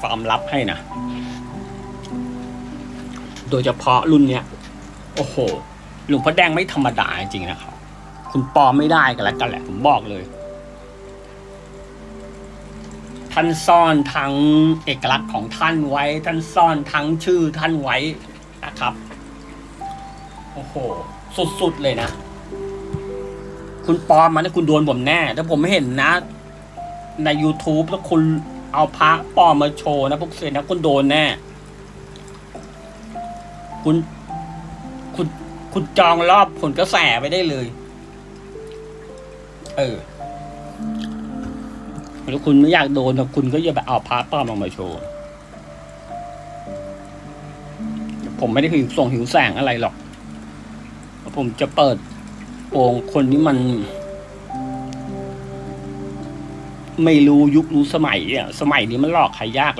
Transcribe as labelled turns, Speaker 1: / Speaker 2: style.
Speaker 1: ความลับให้นะ โดยเฉพาะรุ่นเนี้ย โอ้โห หลวงพ่อแดงไม่ธรรมดาจริงนะครับ คุณปอมไม่ได้กันแล้วกันแหละ ผมบอกเลย ท่านซ่อนทั้งเอกลักษณ์ของท่านไว้ ท่านซ่อนทั้งชื่อท่านไว้นะครับ โอ้โห สุดๆเลยนะ คุณปอมมาเนี่ยคุณโดนผมแน่ ถ้าผมไม่เห็นนะ ใน YouTube แล้วคุณ เอาพระปลอมมาโชว์นะพวกเซนนะคุณโดนแน่ คุณ คุณ คุณจองรอบผลกระแสไปได้เลย เออ แล้วคุณไม่อยากโดนนะคุณก็อย่าไปเอาพระปลอมออกมาโชว์ ผมไม่ได้หิวส่งหิวแสงอะไรหรอก ผมจะเปิดโปงคนที่มัน ไม่รู้ยุครู้สมัยอะสมัยนี้มันหลอกใครยากเลย